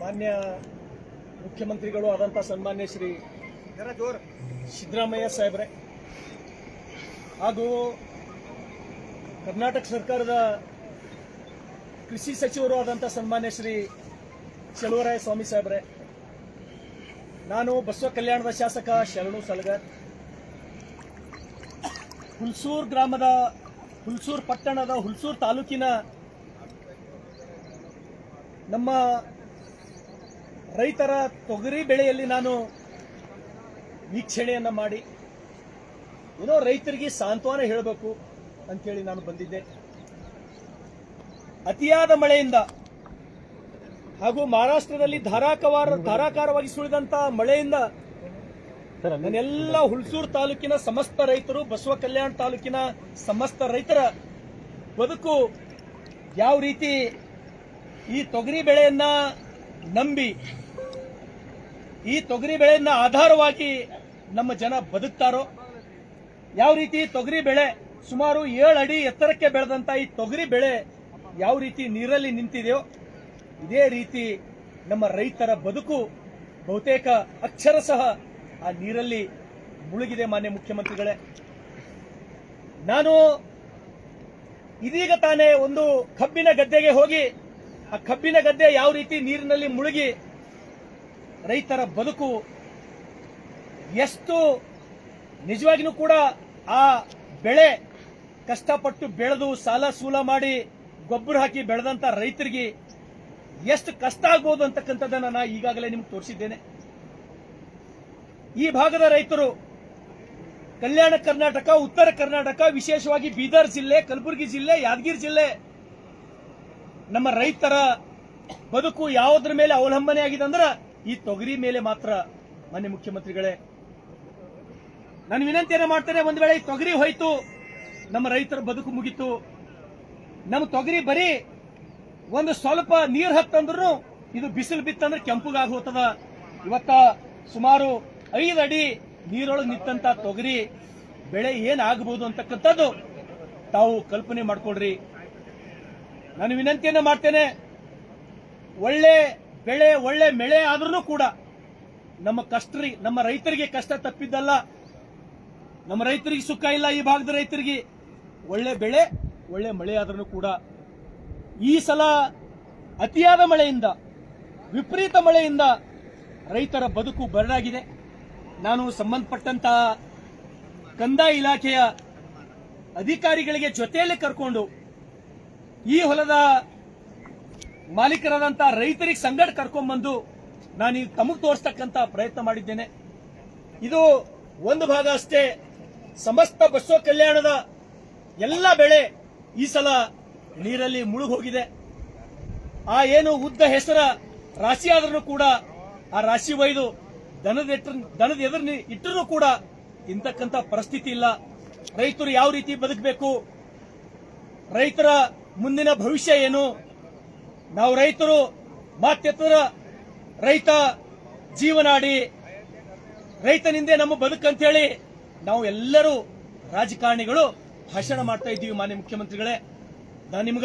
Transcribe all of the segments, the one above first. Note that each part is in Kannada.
ಮಾನ್ಯ ಮುಖ್ಯಮಂತ್ರಿಗಳು ಆದಂಥ ಸನ್ಮಾನ್ಯ ಶ್ರೀ ಸಿದ್ದರಾಮಯ್ಯ ಸಾಹೇಬ್ರೆ. ಹಾಗೂ ಕರ್ನಾಟಕ ಸರ್ಕಾರದ ಕೃಷಿ ಸಚಿವರು ಆದಂಥ ಸನ್ಮಾನ್ಯ ಶ್ರೀ ಚಲುವರಾಯ ಸ್ವಾಮಿ ಸಾಹೇಬ್ರೆ. ನಾನು ಬಸವ ಕಲ್ಯಾಣದ ಶಾಸಕ ಶರಣು ಸಲಗರ್. ಹುಲ್ಸೂರ್ ಗ್ರಾಮದ, ಹುಲ್ಸೂರ್ ಪಟ್ಟಣದ, ಹುಲ್ಸೂರ್ ತಾಲೂಕಿನ ನಮ್ಮ ರೈತರ ತೊಗರಿ ಬೆಳೆಯಲ್ಲಿ ನಾನು ವೀಕ್ಷಣೆಯನ್ನು ಮಾಡಿ ಏನೋ ರೈತರಿಗೆ ಸಾಂತ್ವನ ಹೇಳಬೇಕು ಅಂತೇಳಿ ನಾನು ಬಂದಿದ್ದೆ. ಅತಿಯಾದ ಮಳೆಯಿಂದ ಹಾಗೂ ಮಹಾರಾಷ್ಟ್ರದಲ್ಲಿ ಧಾರಾಕವಾರ ಧಾರಾಕಾರವಾಗಿ ಸುಳಿದಂತ ಮಳೆಯಿಂದ ನನ್ನೆಲ್ಲ ಹುಲ್ಸೂರು ತಾಲೂಕಿನ ಸಮಸ್ತ ರೈತರು ಬಸವ ಕಲ್ಯಾಣ ತಾಲೂಕಿನ ಸಮಸ್ತ ರೈತರ ಬದುಕು ಯಾವ ರೀತಿ ಈ ತೊಗರಿ ಬೆಳೆಯನ್ನ ನಂಬಿ ಈ ತೊಗರಿ ಬೆಳೆಯನ್ನ ಆಧಾರವಾಗಿ ನಮ್ಮ ಜನ ಬದುಕ್ತಾರೋ? ಯಾವ ರೀತಿ ತೊಗರಿ ಬೆಳೆ ಸುಮಾರು ಏಳು ಅಡಿ ಎತ್ತರಕ್ಕೆ ಬೆಳೆದಂತ ಈ ತೊಗರಿ ಬೆಳೆ ಯಾವ ರೀತಿ ನೀರಲ್ಲಿ ನಿಂತಿದೆಯೋ, ಇದೇ ರೀತಿ ನಮ್ಮ ರೈತರ ಬದುಕು ಬಹುತೇಕ ಅಕ್ಷರ ಸಹ ಆ ನೀರಲ್ಲಿ ಮುಳುಗಿದೆ ಮಾನ್ಯ ಮುಖ್ಯಮಂತ್ರಿಗಳೇ. ನಾನು ಇದೀಗ ತಾನೇ ಒಂದು ಕಬ್ಬಿನ ಗದ್ದೆಗೆ ಹೋಗಿ ಆ ಕಬ್ಬಿನ ಗದ್ದೆ ಯಾವ ರೀತಿ ನೀರಿನಲ್ಲಿ ಮುಳುಗಿ ರೈತರ ಬದುಕು ಎಷ್ಟು ನಿಜವಾಗಿಯೂ ಕೂಡ ಆ ಬೆಳೆ ಕಷ್ಟಪಟ್ಟು ಬೆಳೆದು ಸಾಲ ಸೂಲ ಮಾಡಿ ಗೊಬ್ಬರ ಹಾಕಿ ಬೆಳೆದಂತ ರೈತರಿಗೆ ಎಷ್ಟು ಕಷ್ಟ ಆಗ್ಬೋದು ಅಂತಕ್ಕಂಥದ್ದನ್ನ ನಾ ಈಗಾಗಲೇ ನಿಮ್ಗೆ ತೋರಿಸಿದ್ದೇನೆ. ಈ ಭಾಗದ ರೈತರು ಕಲ್ಯಾಣ ಕರ್ನಾಟಕ, ಉತ್ತರ ಕರ್ನಾಟಕ, ವಿಶೇಷವಾಗಿ ಬೀದರ್ ಜಿಲ್ಲೆ, ಕಲಬುರಗಿ ಜಿಲ್ಲೆ, ಯಾದಗಿರಿ ಜಿಲ್ಲೆ ನಮ್ಮ ರೈತರ ಬದುಕು ಯಾವುದ್ರ ಮೇಲೆ ಅವಲಂಬನೆ ಆಗಿದೆ ಅಂದ್ರೆ ಈ ತೊಗರಿ ಮೇಲೆ ಮಾತ್ರ. ಮಾನ್ಯ ಮುಖ್ಯಮಂತ್ರಿಗಳೇ, ನಾನು ವಿನಂತಿಯನ್ನ ಮಾಡ್ತೇನೆ, ಒಂದು ವೇಳೆ ಈ ತೊಗರಿ ಹೋಯ್ತು, ನಮ್ಮ ರೈತರ ಬದುಕು ಮುಗಿತು, ನಮ್ಮ ತೊಗರಿ ಬರೀ ಒಂದು ಸ್ವಲ್ಪ ನೀರು ಹತ್ತಂದ್ರೂ ಇದು ಬಿಸಿಲು ಬಿತ್ತಂದ್ರೆ ಕೆಂಪುಗಾಗಿ ಹೋಗ್ತದ ಇವತ್ತ ಸುಮಾರು ಐದು ಅಡಿ ನೀರೊಳಗೆ ನಿಂತ ತೊಗರಿ ಬೆಳೆ ಏನಾಗಬಹುದು ಅಂತಕ್ಕಂಥದ್ದು ತಾವು ಕಲ್ಪನೆ ಮಾಡ್ಕೊಳ್ರಿ. ನಾನು ವಿನಂತಿಯನ್ನು ಮಾಡ್ತೇನೆ, ಒಳ್ಳೆ ಬೆಳೆ, ಒಳ್ಳೆ ಮಳೆ ಆದ್ರೂ ಕೂಡ ನಮ್ಮ ಕಷ್ಟರಿ, ನಮ್ಮ ರೈತರಿಗೆ ಕಷ್ಟ ತಪ್ಪಿದ್ದಲ್ಲ, ನಮ್ಮ ರೈತರಿಗೆ ಸುಖ ಇಲ್ಲ ಈ ಭಾಗದ ರೈತರಿಗೆ, ಒಳ್ಳೆ ಬೆಳೆ, ಒಳ್ಳೆ ಮಳೆ ಆದ್ರೂ ಕೂಡ ಈ ಸಲ ಅತಿಯಾದ ಮಳೆಯಿಂದ, ವಿಪರೀತ ಮಳೆಯಿಂದ ರೈತರ ಬದುಕು ಬರಡಾಗಿದೆ ನಾನು ಸಂಬಂಧಪಟ್ಟಂತ ಕಂದಾಯ ಇಲಾಖೆಯ ಅಧಿಕಾರಿಗಳಿಗೆ ಜೊತೆಯಲ್ಲಿ ಕರ್ಕೊಂಡು ಈ ಹೊಲದ ಮಾಲೀಕರಾದಂತ ರೈತರಿಗೆ ಸಂಗಡ ಕರ್ಕೊಂಡ್ಬಂದು ನಾನು ತಮಗೆ ತೋರಿಸ್ತಕ್ಕಂತ ಪ್ರಯತ್ನ ಮಾಡಿದ್ದೇನೆ. ಇದು ಒಂದು ಭಾಗ ಅಷ್ಟೇ. ಸಮಸ್ತ ಬಸವ ಕಲ್ಯಾಣದ ಎಲ್ಲ ಬೆಳೆ ಈ ಸಲ ನೀರಲ್ಲಿ ಮುಳುಗೋಗಿದೆ. ಆ ಏನು ಉದ್ದ ಹೆಸರ ರಾಶಿ ಆದ್ರೂ ಕೂಡ, ಆ ರಾಶಿ ಒಯ್ದು ದನದ ದನದ ಎದುರು ಇಟ್ಟರೂ ಕೂಡ ಇಂತಕ್ಕಂತ ಪರಿಸ್ಥಿತಿ ಇಲ್ಲ. ರೈತರು ಯಾವ ರೀತಿ ಬದುಕಬೇಕು? ರೈತರ ಮುಂದಿನ ಭವಿಷ್ಯ ಏನು? ನಾವು ರೈತರು ಮಾತೆತ್ತರ ರೈತ ಜೀವನಾಡಿ ರೈತನಿಂದೆ ನಮ್ಮ ಬದುಕಂತೇಳಿ ನಾವು ಎಲ್ಲರೂ ರಾಜಕಾರಣಿಗಳು ಭಾಷಣ ಮಾಡ್ತಾ ಇದ್ದೀವಿ ಮಾನ್ಯ ಮುಖ್ಯಮಂತ್ರಿಗಳೇ. ನಾನು ನಿಮ್ಗ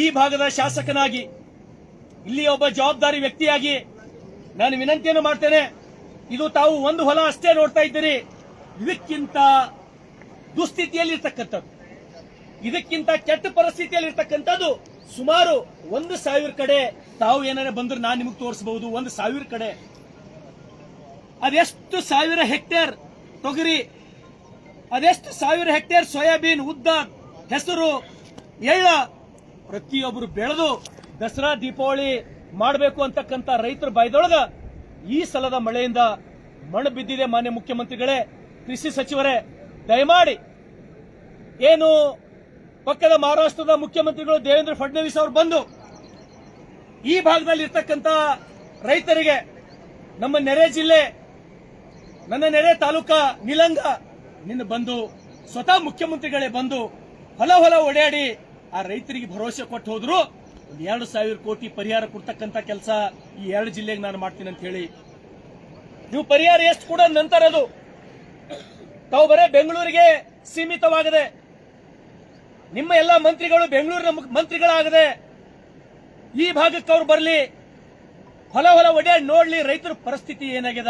ಈ ಭಾಗದ ಶಾಸಕನಾಗಿ ಇಲ್ಲಿ ಒಬ್ಬ ಜವಾಬ್ದಾರಿ ವ್ಯಕ್ತಿಯಾಗಿ ನಾನು ವಿನಂತಿಯನ್ನು ಮಾಡ್ತೇನೆ. ಇದು ತಾವು ಒಂದು ಹೊಲ ಅಷ್ಟೇ ನೋಡ್ತಾ ಇದ್ದೀರಿ. ಇದಕ್ಕಿಂತ ದುಸ್ಥಿತಿಯಲ್ಲಿ ಇರ್ತಕ್ಕಂಥದ್ದು ಇದಕ್ಕಿಂತ ಕೆಟ್ಟ ಪರಿಸ್ಥಿತಿಯಲ್ಲಿ ಇರ್ತಕ್ಕಂಥದ್ದು ಸುಮಾರು ಒಂದು ಸಾವಿರ ಕಡೆ ತಾವು ಏನಾರ ಬಂದ್ರೆ ನಾನು ನಿಮಗೆ ತೋರಿಸಬಹುದು, ಒಂದು ಸಾವಿರ ಕಡೆ. ಅದೆಷ್ಟು ಸಾವಿರ ಹೆಕ್ಟೇರ್ ತೊಗರಿ, ಅದೆಷ್ಟು ಸಾವಿರ ಹೆಕ್ಟೇರ್ ಸೋಯಾಬೀನ್, ಉದ್ದ, ಹೆಸರು, ಎಳ್ಳ ಪ್ರತಿಯೊಬ್ಬರು ಬೆಳೆದು ದಸರಾ, ದೀಪಾವಳಿ ಮಾಡಬೇಕು ಅಂತಕ್ಕಂಥ ರೈತರ ಬಾಯ್ದೊಳಗ ಈ ಸಲದ ಮಳೆಯಿಂದ ಮಣ್ಣು ಬಿದ್ದಿದೆ ಮಾನ್ಯ ಮುಖ್ಯಮಂತ್ರಿಗಳೇ. ಕೃಷಿ ಸಚಿವರೇ, ದಯಮಾಡಿ ಏನು ಪಕ್ಕದ ಮಹಾರಾಷ್ಟ್ರದ ಮುಖ್ಯಮಂತ್ರಿಗಳು ದೇವೇಂದ್ರ ಫಡ್ನವೀಸ್ ಅವರು ಬಂದು ಈ ಭಾಗದಲ್ಲಿ ಇರ್ತಕ್ಕಂಥ ರೈತರಿಗೆ ನಮ್ಮ ನೆರೆ ಜಿಲ್ಲೆ, ನನ್ನ ನೆರೆ ತಾಲೂಕಾ ನಿಲಂಗ ನಿನ್ನ ಬಂದು ಸ್ವತಃ ಮುಖ್ಯಮಂತ್ರಿಗಳೇ ಬಂದು ಹೊಲ ಹೊಲ ಓಡಾಡಿ ಆ ರೈತರಿಗೆ ಭರವಸೆ ಕೊಟ್ಟು ಹೋದ್ರು. ಒಂದು ಎರಡು ಸಾವಿರ ಕೋಟಿ ಪರಿಹಾರ ಕೊಡ್ತಕ್ಕಂಥ ಕೆಲಸ ಈ ಎರಡು ಜಿಲ್ಲೆಗೆ ನಾನು ಮಾಡ್ತೀನಿ ಅಂತ ಹೇಳಿ. ನೀವು ಪರಿಹಾರ ಎಷ್ಟು ಕೂಡ ನಂತರ ಅದು ತಾವು ಬರೇ ಬೆಂಗಳೂರಿಗೆ ಸೀಮಿತವಾಗದೆ ನಿಮ್ಮ ಎಲ್ಲ ಮಂತ್ರಿಗಳು ಬೆಂಗಳೂರಿನ ಮಂತ್ರಿಗಳಾಗದೆ ಈ ಭಾಗಕ್ಕೆ ಅವ್ರು ಬರಲಿ, ಹೊಲ ಹೊಲ ಒಡೆಯ ನೋಡ್ಲಿ ರೈತರ ಪರಿಸ್ಥಿತಿ ಏನಾಗ್ಯದ?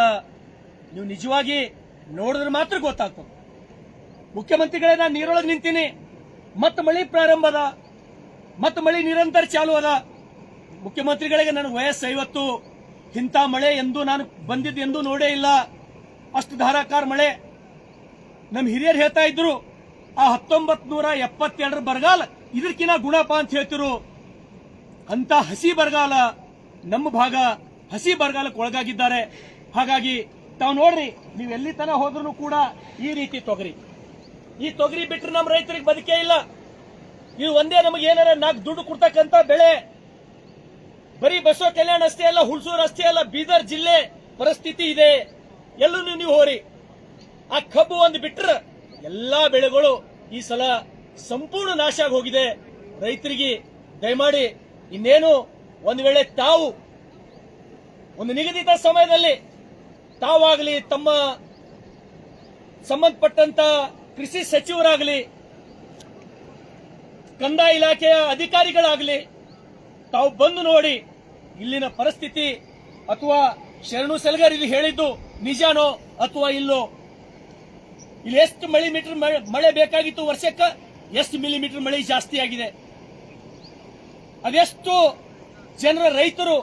ನೀವು ನಿಜವಾಗಿ ನೋಡಿದ್ರೆ ಮಾತ್ರ ಗೊತ್ತಾಗ್ತದೆ. ಮುಖ್ಯಮಂತ್ರಿಗಳೇ ನಾನು ನೀರೊಳಗೆ ನಿಂತೀನಿ. ಮತ್ತೆ ಮಳಿ ಪ್ರಾರಂಭ ಅದ. ಮತ್ತೆ ಮಳಿ ನಿರಂತರ ಚಾಲು ಅದ. ಮುಖ್ಯಮಂತ್ರಿಗಳಿಗೆ ನನಗೆ ವಯಸ್ಸು ಐವತ್ತು. ಇಂಥ ಮಳೆ ಎಂದು ನಾನು ಬಂದಿದ್ದು ಎಂದೂ ನೋಡೇ ಇಲ್ಲ. ಅಷ್ಟು ಧಾರಾಕಾರ ಮಳೆ. ನಮ್ಮ ಹಿರಿಯರು ಹೇಳ್ತಾ ಇದ್ರು ಆ ಹತ್ತೊಂಬತ್ ನೂರ ಎಪ್ಪತ್ತೆರಡರ ಬರಗಾಲ ಇದಕ್ಕಿನ ಗುಣಪ ಅಂತ ಹೇಳ್ತಿರು. ಅಂತ ಹಸಿ ಬರಗಾಲ, ನಮ್ಮ ಭಾಗ ಹಸಿ ಬರಗಾಲಕ್ಕೆ ಒಳಗಾಗಿದ್ದಾರೆ. ಹಾಗಾಗಿ ತಾವು ನೋಡ್ರಿ, ನೀವು ಎಲ್ಲಿ ತನ ಹೋದ್ರು ಕೂಡ ಈ ರೀತಿ ತೊಗರಿ. ಈ ತೊಗರಿ ಬಿಟ್ಟರೆ ನಮ್ಮ ರೈತರಿಗೆ ಬದುಕೇ ಇಲ್ಲ. ಇದು ಒಂದೇ ನಮಗೆ ಏನಾರ ನಾಲ್ಕು ದುಡ್ಡು ಕೊಡ್ತಕ್ಕಂತ ಬೆಳೆ. ಬರೀ ಬಸವ ಕಲ್ಯಾಣ ಅಷ್ಟೇ ಅಲ್ಲ ಹುಣಸೂರು ಅಷ್ಟೇ ಅಲ್ಲ, ಬೀದರ್ ಜಿಲ್ಲೆ ಪರಿಸ್ಥಿತಿ ಇದೆ. ಎಲ್ಲೂ ನೀವು ಹೋರಿ ಆ ಕಬ್ಬು ಒಂದು ಬಿಟ್ರೆ ಎಲ್ಲಾ ಬೆಳೆಗಳು ಈ ಸಲ ಸಂಪೂರ್ಣ ನಾಶ ಆಗಿ ಹೋಗಿದೆ ರೈತರಿಗೆ ದಯಮಾಡಿ ಇನ್ನೇನು ಒಂದು ವೇಳೆ ತಾವು ಒಂದು ನಿಗದಿತ ಸಮಯದಲ್ಲಿ ತಾವಾಗಲಿ ತಮ್ಮ ಸಂಬಂಧಪಟ್ಟಂತ ಕೃಷಿ ಸಚಿವರಾಗಲಿ, ಕಂದಾಯ ಇಲಾಖೆಯ ಅಧಿಕಾರಿಗಳಾಗಲಿ ತಾವು ಬಂದು ನೋಡಿ ಇಲ್ಲಿನ ಪರಿಸ್ಥಿತಿ ಅಥವಾ ಶರಣು ಸೆಲ್ಗರ್ ಇಲ್ಲಿ ಹೇಳಿದ್ದು ನಿಜಾನೋ ಅಥವಾ ಇಲ್ಲೋ ಇಲ್ಲಿ ಎಷ್ಟು ಮಳೆ- ಮಳೆ ಬೇಕಾಗಿತ್ತು ವರ್ಷಕ್ಕೆ, ಎಷ್ಟು ಮಿಲಿಮೀಟರ್ ಮಳೆ ಜಾಸ್ತಿ ಆಗಿದೆ. ಅದೆಷ್ಟು ಜನರ ರೈತರು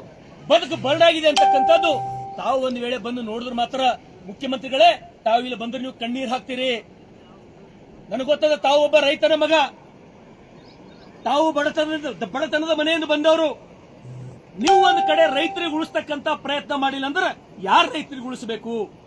ಬದುಕು ಬರಡಾಗಿದೆ ಅಂತಕ್ಕಂಥದ್ದು, ತಾವು ಒಂದು ವೇಳೆ ಬಂದು ನೋಡಿದ್ರೆ ಮಾತ್ರ ಮುಖ್ಯಮಂತ್ರಿಗಳೇ, ತಾವು ಇಲ್ಲಿ ಬಂದ್ರೆ ನೀವು ಕಣ್ಣೀರ್ ಹಾಕ್ತೀರಿ. ನನಗೆ ಗೊತ್ತದ ತಾವು ಒಬ್ಬ ರೈತನ ಮಗ. ತಾವು ಬಡತನದ ಬಡತನದ ಮನೆಯಿಂದ ಬಂದವರು. ನೀವು ಒಂದು ಕಡೆ ರೈತರಿಗೆ ಉಳಿಸ್ತಕ್ಕಂತ ಪ್ರಯತ್ನ ಮಾಡಿಲ್ಲ ಅಂದ್ರೆ ಯಾರು ರೈತರಿಗೆ ಉಳಿಸಬೇಕು?